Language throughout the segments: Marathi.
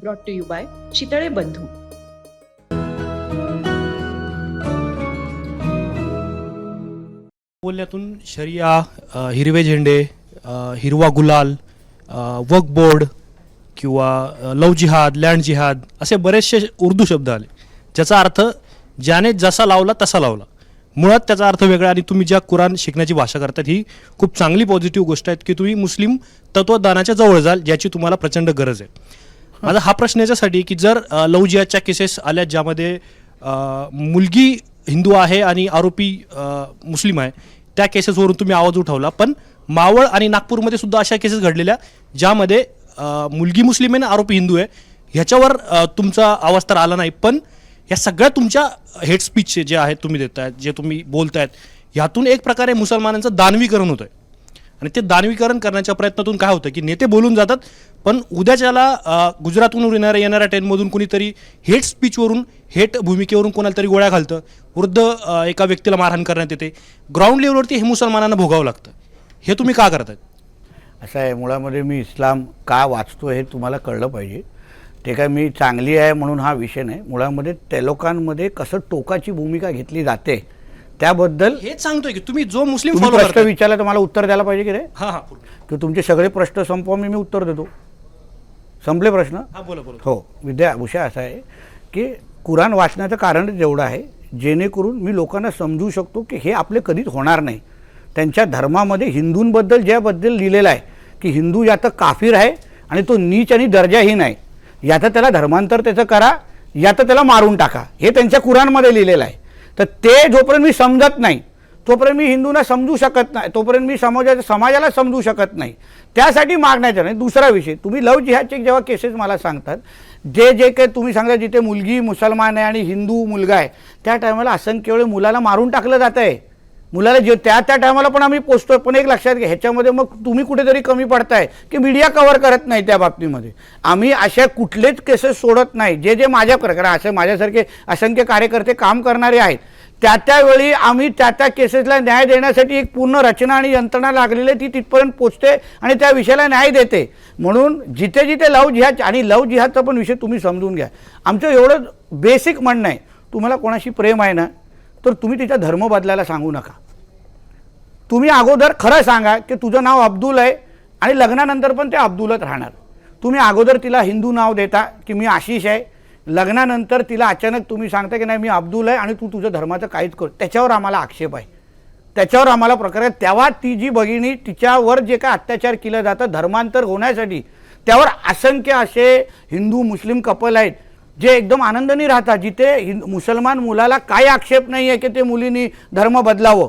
Brought to you by Chitale Bandhu बोलण्यातून शरिया हिरवे झेंडे हिरवा गुलाल अ, वक बोर्ड किंवा लव जिहाद लँड जिहाद असे बरेचसे उर्दू शब्द आले. ज्याचा अर्थ ज्याने जसा लावला तसा लावला. मुळात त्याचा अर्थ वेगळा आणि तुम्ही ज्या कुराण शिकण्याची भाषा करतात ही खूप चांगली पॉझिटिव्ह गोष्ट आहे की तुम्ही मुस्लिम तत्वज्ञानाच्या जवळ जाल ज्याची तुम्हाला प्रचंड गरज आहे. माझा हा प्रश्न याच्यासाठी की जर लवजियाच्या केसेस आल्या ज्यामध्ये मुलगी हिंदू आहे आणि आरोपी मुस्लिम आहे त्या केसेसवरून तुम्ही आवाज उठवला. पण मावळ आणि नागपूरमध्ये सुद्धा अशा केसेस घडलेल्या ज्यामध्ये मुलगी मुस्लिम आहे ना आरोपी हिंदू आहे. ह्याच्यावर तुमचा आवाज तर आला नाही पण या सगळ्या तुमच्या हेड स्पीचचे जे आहेत तुम्ही देतायत जे तुम्ही बोलतायत ह्यातून एक प्रकारे मुसलमानांचं दानवीकरण होतं आहे आणि ते दानवीकरण करण्याच्या प्रयत्नातून काय होतं की नेते बोलून जातात पण उद्याच्याला अ, गुजरातहून येणाऱ्या येणाऱ्या ट्रेनमधून कुणीतरी हेट स्पीचवरून हेट भूमिकेवरून कोणाला तरी गोळ्या घालतं. वृद्ध एका व्यक्तीला मारहाण करण्यात येते. ग्राउंड लेवलवरती हे मुसलमानांना भोगावं लागतं. हे तुम्ही का करतात असं आहे मुळामध्ये मी इस्लाम का वाचतो हे तुम्हाला कळलं पाहिजे. ते काय मी चांगली आहे म्हणून हा विषय नाही. मुळामध्ये त्या लोकांमध्ये कसं टोकाची भूमिका घेतली जाते त्याबद्दल हेच सांगतोय की तुम्ही जो मुस्लिम तुम्ही फॉलो प्रश्न विचारला तर मला उत्तर द्यायला पाहिजे की रे? हां हां की तुमचे सगळे प्रश्न संपवा मी मी उत्तर देतो. संपले प्रश्न? हां बोला बोला. हो. विद्या विषय असा आहे की कुराण वाचण्याचं कारण जेवढं आहे जेणेकरून मी लोकांना समजू शकतो की हे आपले कधीच होणार नाही. त्यांच्या धर्मामध्ये हिंदूंबद्दल ज्याबद्दल लिहिलेलं आहे की हिंदू या तर काफीर आहे आणि तो नीच आणि दर्जाहीन आहे. या तर त्याला धर्मांतर त्याचं करा या तर त्याला मारून टाका. हे त्यांच्या कुराणमध्ये लिहिलेलं आहे. तर ते जोपर्यंत मी समजत नाही तोपर्यंत मी हिंदूंना समजू शकत नाही तोपर्यंत मी समाजाच्या समाजाला समजू शकत नाही. त्यासाठी मागण्याचं नाही दुसरा विषय तुम्ही लव जिहादचे जेव्हा केसेस मला सांगतात जे जे काही तुम्ही सांगता जिथे मुलगी मुसलमान आहे आणि हिंदू मुलगा आहे त्या टायमाला असंख्य वेळे मुलाला मारून टाकलं जात आहे मुलाला जे त्या त्या टायमाला पण आम्ही पोचतोय. पण एक लक्षात घ्या ह्याच्यामध्ये मग तुम्ही कुठेतरी कमी पडताय की मीडिया कव्हर करत नाही त्या बाबतीमध्ये. आम्ही अशा कुठलेच केसेस सोडत नाही. जे जे माझ्या प्रकारे असे माझ्यासारखे असंख्य कार्यकर्ते काम करणारे आहेत त्या त्यावेळी आम्ही त्या त्या केसेसला न्याय देण्यासाठी एक पूर्ण रचना आणि यंत्रणा लागलेली आहे ती तिथपर्यंत पोचते आणि त्या विषयाला न्याय देते. म्हणून जिथे जिथे लव जिहाद आणि लव जिहादचा पण विषय तुम्ही समजून घ्या. आमचं एवढं बेसिक म्हणणं आहे. तुम्हाला कोणाशी प्रेम आहे ना तर तुम्ही तिचा धर्म बदलायला सांगू नका. तुम्ही अगोदर खरं सांगा की तुझं नाव अब्दुल आहे आणि लग्नानंतर पण ते अब्दुलच राहणार. तुम्ही अगोदर तिला हिंदू नाव देता की मी आशिष आहे. लग्नानंतर तिला अचानक तुम्ही सांगता की नाही मी अब्दुल आहे आणि तू तुझं धर्माचं काहीच कर. त्याच्यावर आम्हाला आक्षेप आहे. त्याच्यावर आम्हाला प्रकार आहे. तेव्हा ती जी भगिनी तिच्यावर जे काय अत्याचार केलं जातं धर्मांतर होण्यासाठी त्यावर असंख्य असे हिंदू मुस्लिम कपल आहेत. जे एकदम आनंदाने राहतात जिथे हिंद मुसलमान मुलाला काय आक्षेप नाही आहे की ते मुलींनी धर्म बदलावं.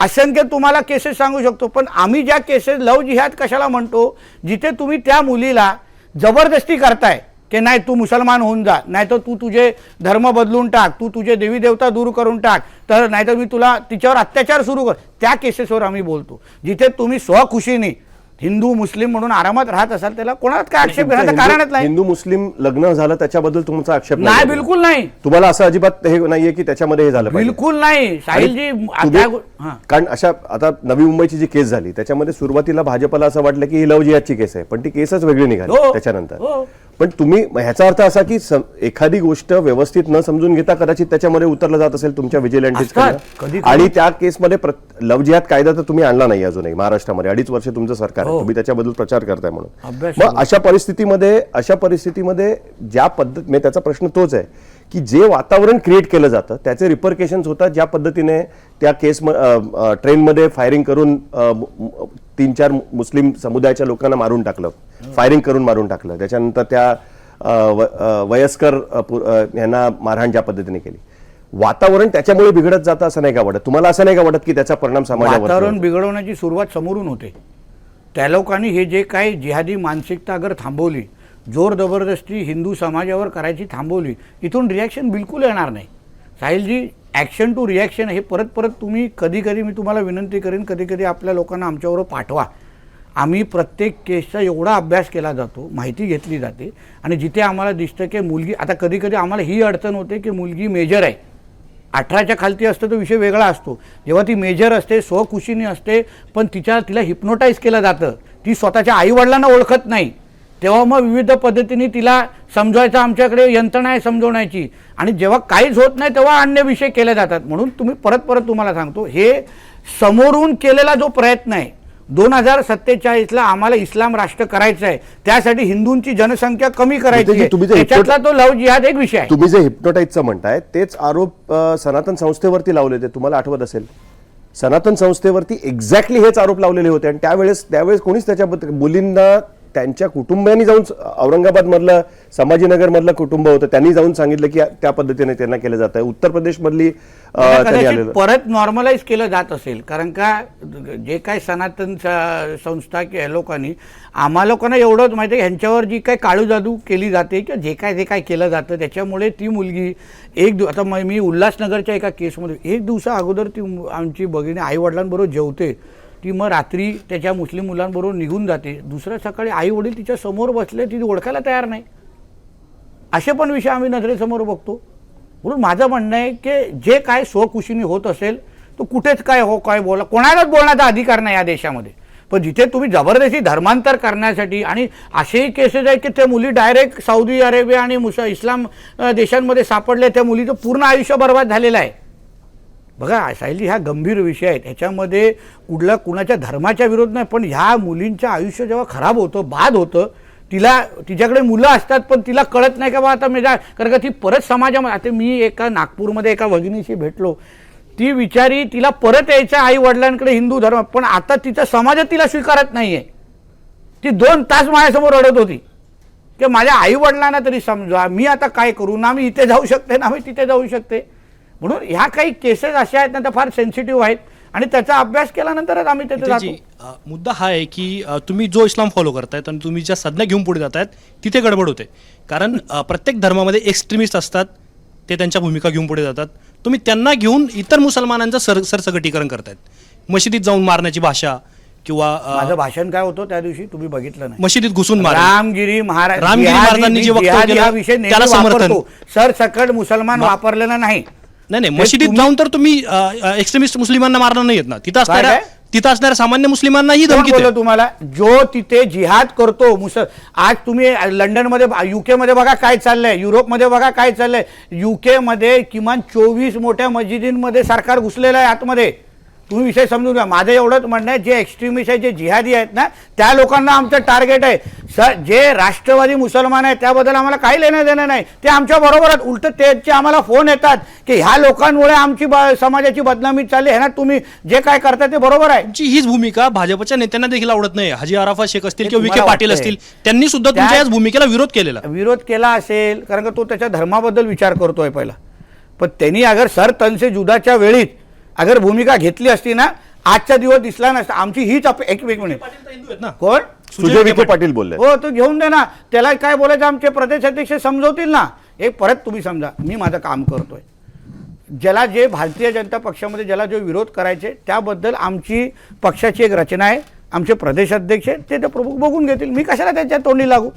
असंख्य तुम्हाला केसेस सांगू शकतो पण आम्ही ज्या केसेस लव जिहाद कशाला म्हणतो? जिथे तुम्ही त्या मुलीला जबरदस्ती करताय की नाही तू मुसलमान होऊन जा नाही तर तू तुझे धर्म बदलून टाक तू तुझे देवी देवता दूर करून टाक तर नाहीतर मी तुला तिच्यावर अत्याचार सुरू कर. त्या केसेसवर आम्ही बोलतो. जिथे तुम्ही स्वखुशीने हिंदू मुस्लिम म्हणून आरामात राहत असाल त्याला कोणालाच काय आक्षेप घेण्याचं कारणच नाही हिंदू मुस्लिम लग्न झालं त्याच्याबद्दल तुमचा आक्षेप नाही बिलकुल नाही तुम्हाला असं अजिबात हे नाहीये की त्याच्यामध्ये हे झालं पाहिजे. बिलकुल नाही साहिलजी तुम्ही- हां कारण अशा आता नवी मुंबईची जी केस झाली त्याच्यामध्ये सुरुवातीला भाजपला असं वाटलं की ही लव जिहादची केस आहे पण ती केसच वेगळी निघाली हो. त्याच्यानंतर हो. पण तुम्ही ह्याचा अर्थ असा की एखादी गोष्ट व्यवस्थित न समजून घेता कदाचित त्याच्यामध्ये उतरलं जात असेल तुमच्या. विजिलंटीज आणि त्या केसमध्ये प्रत- लव जिहाद कायदा तर तुम्ही आणला नाही अजूनही महाराष्ट्रामध्ये अडीच वर्ष तुमचं सरकार आहे हो. तुम्ही त्याच्याबद्दल प्रचार करताय म्हणून मग अशा परिस्थितीमध्ये अशा परिस्थितीमध्ये ज्या पद्धत म्हणजे त्याचा प्रश्न तोच आहे की जे वातावरण क्रिएट केलं जातं त्याचे रिपरकेशन्स होतात ज्या पद्धतीने त्या केस ट्रेनमध्ये फायरिंग करून तीन चार मुस्लिम समुदायाच्या लोकांना मारून टाकलं. फायरिंग करून मारून टाकलं. त्याच्यानंतर त्या वयस्कर यांना मारहाण ज्या पद्धतीने केली. वातावरण त्याच्यामुळे बिघडत जातं असं नाही का वाटत? तुम्हाला असं नाही का वाटत की त्याचा परिणाम समाजावर वातावरण बिघडवण्याची सुरुवात समोरून होते. त्या लोकांनी हे जे काही जिहादी मानसिकता अगर थांबवली जोर जबरदस्ती हिंदू समाजावर करायची थांबवली इथून रिॲक्शन बिलकुल येणार नाही. साहिलजी ॲक्शन टू रिॲक्शन हे परत परत तुम्ही कधी कधी मी तुम्हाला विनंती करेन कधी कधी आपल्या लोकांना आमच्याबरोबर पाठवा. आम्ही प्रत्येक केसचा एवढा अभ्यास केला जातो माहिती घेतली जाते आणि जिथे आम्हाला दिसतं की मुलगी आता कधी कधी आम्हाला ही अडचण होते की मुलगी मेजर आहे. अठराच्या खालती असतं तो विषय वेगळा असतो. जेव्हा ती मेजर असते स्वखुशीने असते पण तिच्या तिला हिप्नोटाईज केलं जातं. ती स्वतःच्या आईवडिलांना ओळखत नाही. तेव्हा मग विविध पद्धतीने तिला समजवायचं आमच्याकडे यंत्रणा आहे समजवण्याची. आणि जेव्हा काहीच होत नाही तेव्हा अन्य विषय केले जातात. म्हणून तुम्ही परत परत तुम्हाला सांगतो हे समोरून केलेला जो प्रयत्न आहे दोन हजार सत्तेचाळीसला आम्हाला इस्लाम राष्ट्र करायचं आहे त्यासाठी हिंदूंची जनसंख्या कमी करायची त्याच्यातला तो लव जिहाद एक विषय आहे. तुम्ही जे हिप्नोटाईजचं म्हणताय तेच आरोप सनातन संस्थेवरती लावले होते तुम्हाला आठवत असेल? सनातन संस्थेवरती एक्झॅक्टली हेच आरोप लावलेले होते. आणि त्यावेळेस त्यावेळेस कोणीच त्याच्याबद्दल मुलींना त्यांच्या कुटुंबियांनी जाऊन औरंगाबाद मधलं संभाजीनगर मधलं कुटुंब होतं त्यांनी जाऊन सांगितलं की त्या पद्धतीने त्यांना केलं जात. आहे उत्तर प्रदेश मधली त्यांना त्यांनी कदाचित आलेलं. परत नॉर्मलाइज केलं जात असेल कारण का जे काय सनातन संस्था किंवा लोकांनी आम्हा लोकांना एवढंच माहिती आहे ह्यांच्यावर जी काय काळू जादू केली जाते किंवा जे काय जे काय केलं जातं त्याच्यामुळे ती मुलगी एक दिव आता म- उल्हासनगरच्या एका केसमध्ये एक दिवसा अगोदर ती आमची भगिनी आई वडिलांबरोबर जेवते. ती मग रात्री त्याच्या मुस्लिम मुलांबरोबर निघून जाते. दुसऱ्या सकाळी आई वडील तिच्या समोर बसले ती ओळखायला तयार नाही. असे पण विषय आम्ही नजरेसमोर बघतो. म्हणून माझं म्हणणं आहे की जे काय स्वखुशीने होत असेल तो कुठेच काय हो काय बोला कोणालाच बोलण्याचा अधिकार नाही या देशामध्ये. पण जिथे तुम्ही जबरदस्ती धर्मांतर करण्यासाठी आणि असेही केसेस आहेत की त्या मुली डायरेक्ट सौदी अरेबिया आणि मुस इस्लाम देशांमध्ये सापडल्या त्या मुलीचं पूर्ण आयुष्य बर्बाद झालेलं आहे. बघा सायली हा गंभीर विषय आहेत ह्याच्यामध्ये कुठला कुणाच्या धर्माच्या विरोध नाही पण ह्या मुलींचं आयुष्य जेव्हा खराब होतं बाद होतं तिला तिच्याकडे मुलं असतात पण तिला कळत नाही का बा आता मी जा कारण का ती परत समाजामध्ये आता मी एका नागपूरमध्ये एका भगिनीशी भेटलो. ती विचारी तिला परत यायचं आई वडिलांकडे हिंदू धर्म पण आता तिचा समाजात तिला स्वीकारत नाही आहे ती दोन तास माझ्यासमोर रडत होती. की माझ्या आई वडिलांना तरी समजा मी आता काय करू? ना मी इथे जाऊ शकते ना मी तिथे जाऊ शकते. म्हणून ह्या काही केसेस अशा आहेत ना त्या फार सेन्सिटिव्ह आहेत. आणि त्याचा अभ्यास केल्यानंतरच आम्ही अ, मुद्दा हा आहे की तुम्ही जो इस्लाम फॉलो करतायत आणि तुम्ही ज्या संज्ञा घेऊन पुढे जातायत तिथे गडबड होते. कारण प्रत्येक धर्मामध्ये एक्स्ट्रीमिस्ट असतात ते त्यांच्या भूमिका घेऊन पुढे जातात. तुम्ही त्यांना घेऊन इतर मुसलमानांचं सर सरसकटीकरण करतायत. मशिदीत जाऊन मारण्याची भाषा किंवा माझं भाषण काय होतं त्या दिवशी? तुम्ही बघितलं नाही. मशिदीत घुसून रामगिरी महाराज रामगिरी महाराजांनी जे वक्तव्य त्याला समर्थन. सरसकट मुसलमान वापरलेला नाही. नाही नाही मशिदीत जाऊन तर तुम्ही एक्स्ट्रीमिस्ट मुस्लिमांना मारणार नाही येत ना. तिथं असणाऱ्या? तिथं असणाऱ्या सामान्य मुस्लिमांनाही धमकी तुम्हाला? जो तिथे जिहाद करतो मुस आज तुम्ही लंडनमध्ये युके मध्ये बघा काय चाललंय युरोपमध्ये बघा काय चाललंय. युके मध्ये किमान चोवीस मोठ्या मस्जिदींमध्ये सरकार घुसलेलं आहे आतमध्ये. तुम्ही विषय समजून घ्या. माझं एवढंच म्हणणं आहे जे एक्स्ट्रीमिस्ट आहे जे जिहादी आहेत ना त्या लोकांना आमचं टार्गेट आहे. सर जे राष्ट्रवादी मुसलमान आहेत त्याबद्दल आम्हाला काही लेणं देणं नाही. ते आमच्या बरोबर आहेत. उलट त्याचे आम्हाला फोन येतात की ह्या लोकांमुळे आमची समाजाची बदनामी चालली आहे ना तुम्ही जे काय करता ते बरोबर आहे. तुमची हीच भूमिका भाजपच्या नेत्यांना देखील आवडत नाही. हाजी आराफा शेख असतील किंवा विखे पाटील. असतील त्यांनी सुद्धा तुमच्या याच भूमिकेला विरोध केलेला. विरोध केला असेल कारण का तो त्याच्या धर्माबद्दल विचार करतोय पहिला. पण त्यांनी अगर सर तन से जुदाच्या वेळीत अगर भूमिका घेतली असती ना आजचा दिवस दिसला नसता. आमची हीच अप- एक एक मिनिट कोण? सुजय विखे पाटील. बोलले. हो तो घेऊन दे ना. त्याला काय बोलायचं? आमचे प्रदेश अध्यक्ष समजवतील ना. एक परत तुम्ही समजा. मी माझं काम करतोय. ज्याला जे भारतीय जनता पक्षामध्ये ज्याला जो विरोध करायचे त्याबद्दल आमची पक्षाची एक रचना आहे. आमचे प्रदेश अध्यक्ष आहेत, ते ते प्रमुख बघून घेतील. मी कशाला त्यांच्या तोंडी लागू?